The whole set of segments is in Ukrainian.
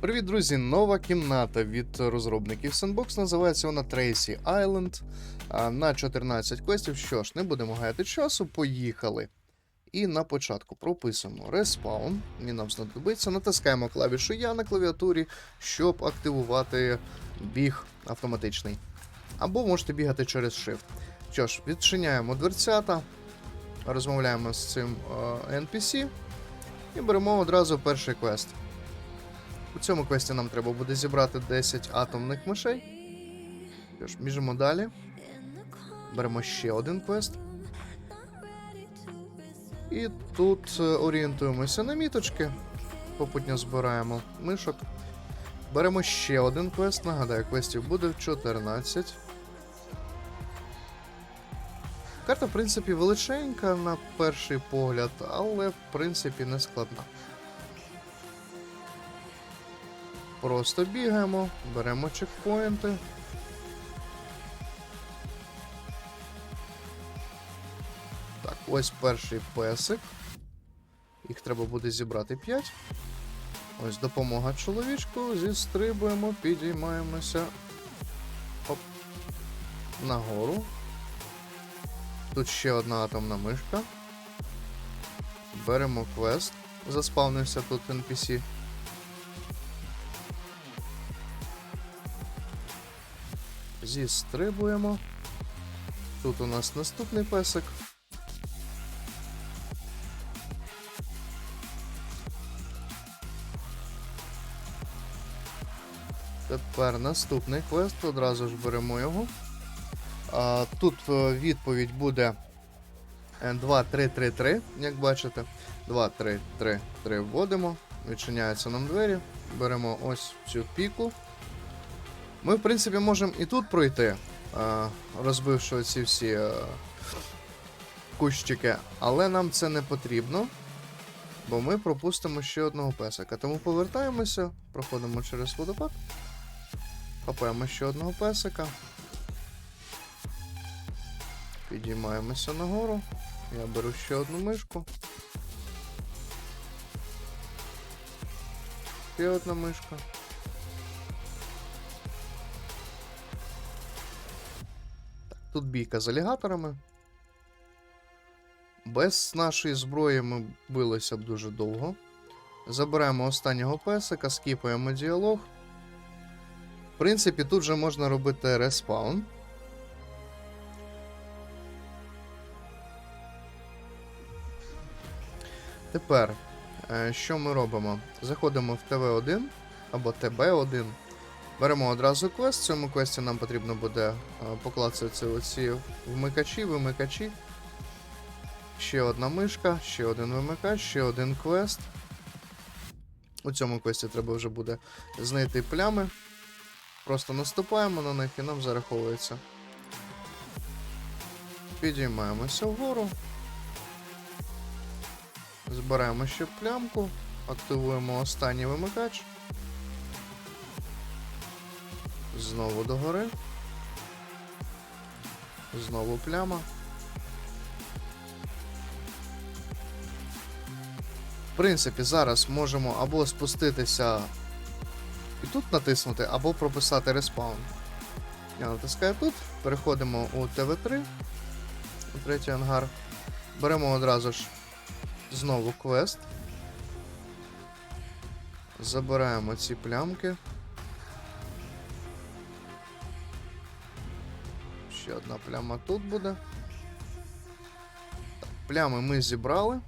Привіт, друзі! Нова кімната від розробників Sandbox. Називається вона Tracy Island на 14 квестів. Що ж, не будемо гаяти часу, поїхали. І на початку прописуємо Respawn. Він нам знадобиться. Натискаємо клавішу Я на клавіатурі, щоб активувати біг автоматичний. Або можете бігати через Shift. Що ж, відчиняємо дверцята, розмовляємо з цим е, NPC і беремо одразу перший квест. У цьому квесті нам треба буде зібрати 10 атомних мишей. Що біжимо далі. Беремо ще один квест. І тут е, орієнтуємося на міточки. Попутньо збираємо мишок. Беремо ще один квест. Нагадаю, квестів буде 14. Карта, в принципі, величенька на перший погляд, але в принципі не складна. Просто бігаємо, беремо чекпоінти. Так, ось перший песик. Їх треба буде зібрати 5. Ось допомога чоловічку. Зістрибуємо, підіймаємося. Оп. Нагору. Тут ще одна атомна мишка. Беремо квест. Заспавнився тут NPC. Зістрибуємо. Тут у нас наступний песик. Тепер наступний квест, одразу ж беремо його. А, тут е, відповідь буде 2, 3, 3, 3, як бачите. 2, 3, 3, 3 вводимо. Відчиняються нам двері. Беремо ось цю піку. Ми, в принципі, можемо і тут пройти, е, розбивши ці всі е, кущики, але нам це не потрібно, бо ми пропустимо ще одного песика. Тому повертаємося, проходимо через водопад, хапаємо ще одного песика. Підіймаємося нагору. Я беру ще одну мишку. Ще одна мишка. Тут бійка з алігаторами. Без нашої зброї ми билися б дуже довго. Забираємо останнього песика, скіпаємо діалог. В принципі, тут же можна робити респаун. Тепер, е, що ми робимо? Заходимо в ТВ1 або ТБ1. Беремо одразу квест. В цьому квесті нам потрібно буде е, поклацати оці вмикачі, вимикачі. Ще одна мишка, ще один вимикач, ще один квест. У цьому квесті треба вже буде знайти плями. Просто наступаємо на них і нам зараховується. Підіймаємося вгору. Збираємо ще плямку, активуємо останній вимикач. Знову догори. Знову пляма. В принципі, зараз можемо або спуститися і тут натиснути, або прописати респаун. Я натискаю тут, переходимо у ТВ3, у третій ангар. Беремо одразу ж знову квест. Забираємо ці плямки. Одна пляма тут буде. Плями ми зібрали.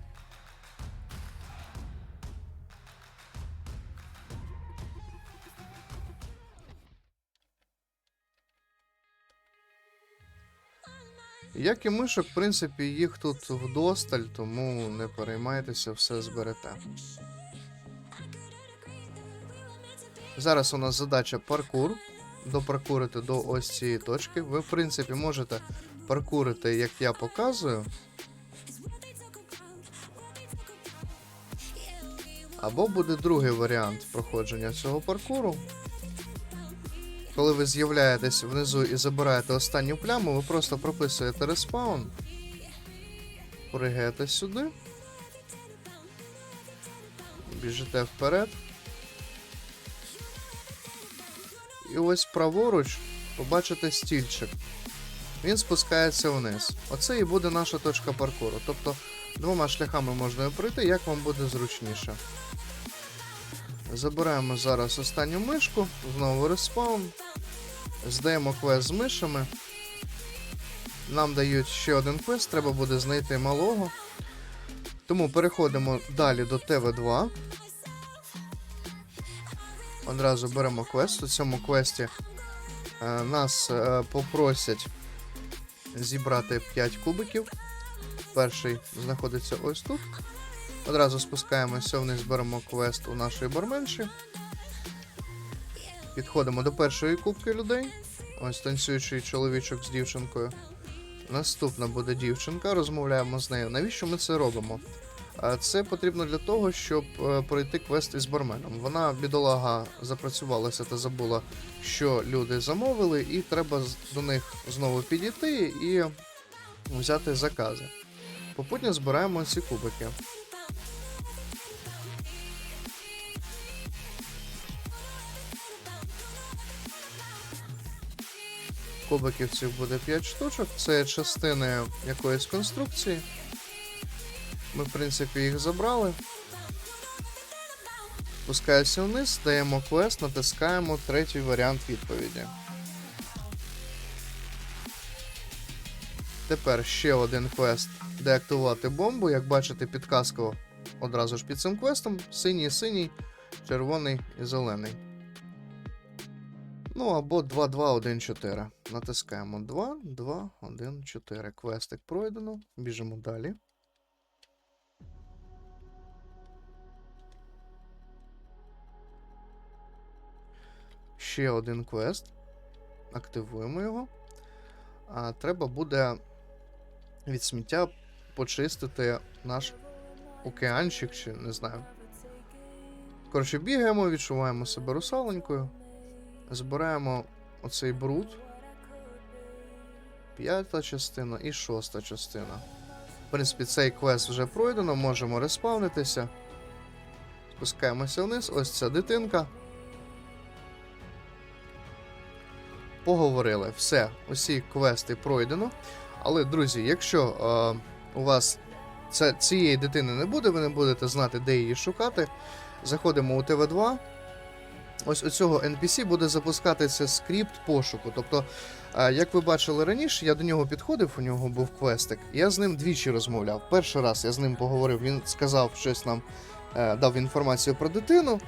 Як і мишок, в принципі, їх тут вдосталь, тому не переймайтеся, все зберете. Зараз у нас задача паркур. Допаркурити до ось цієї точки. Ви, в принципі, можете паркурити, як я показую. Або буде другий варіант проходження цього паркуру. Коли ви з'являєтесь внизу і забираєте останню пляму, ви просто прописуєте респаун. Пригаєте сюди. Біжите вперед. І ось праворуч побачите стільчик. Він спускається вниз. Оце і буде наша точка паркуру. Тобто двома шляхами можна пройти, як вам буде зручніше. Забираємо зараз останню мишку, знову респаун. Здаємо квест з мишами. Нам дають ще один квест, треба буде знайти малого. Тому переходимо далі до ТВ2. Одразу беремо квест. У цьому квесті е, нас е, попросять зібрати 5 кубиків. Перший знаходиться ось тут. Одразу спускаємося вниз, беремо квест у нашої барменші. Підходимо до першої кубки людей. Ось танцюючий чоловічок з дівчинкою. Наступна буде дівчинка, розмовляємо з нею. Навіщо ми це робимо? Це потрібно для того, щоб е, пройти квест із барменом. Вона, бідолага, запрацювалася та забула, що люди замовили, і треба до них знову підійти і взяти закази. Попутно збираємо ці кубики. Кубиків цих буде 5 штучок. Це частини якоїсь конструкції. Ми, в принципі, їх забрали. Спускаємося вниз, даємо квест, натискаємо третій варіант відповіді. Тепер ще один квест деактивувати бомбу. Як бачите, підказка одразу ж під цим квестом. Синій, синій, червоний і зелений. Ну або 2-2-1-4. Натискаємо 2, 2, 1, 4. Квестик пройдено. Біжимо далі. Ще один квест. Активуємо його. А, треба буде від сміття почистити наш океанчик, чи не знаю. Коротше, бігаємо, відчуваємо себе русаленькою. Збираємо оцей бруд. П'ята частина і шоста частина. В принципі, цей квест вже пройдено, можемо респавнитися. Спускаємося вниз. Ось ця дитинка. Поговорили. Все, усі квести пройдено. Але, друзі, якщо е, у вас це, цієї дитини не буде, ви не будете знати, де її шукати. Заходимо у ТВ2. Ось у цього NPC буде запускатися скрипт пошуку. Тобто, е, як ви бачили раніше, я до нього підходив, у нього був квестик. Я з ним двічі розмовляв. Перший раз я з ним поговорив, він сказав щось нам, е, дав інформацію про дитину.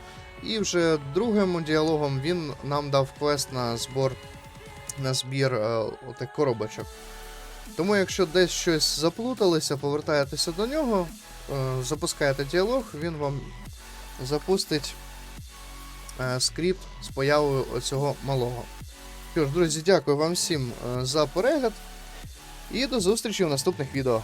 І вже другим діалогом він нам дав квест на збор на збір е, отих коробочок. Тому, якщо десь щось заплуталося, повертаєтеся до нього, е, запускаєте діалог, він вам запустить е, скрипт з появою оцього малого. Що ж, друзі, дякую вам всім е, за перегляд і до зустрічі в наступних відео.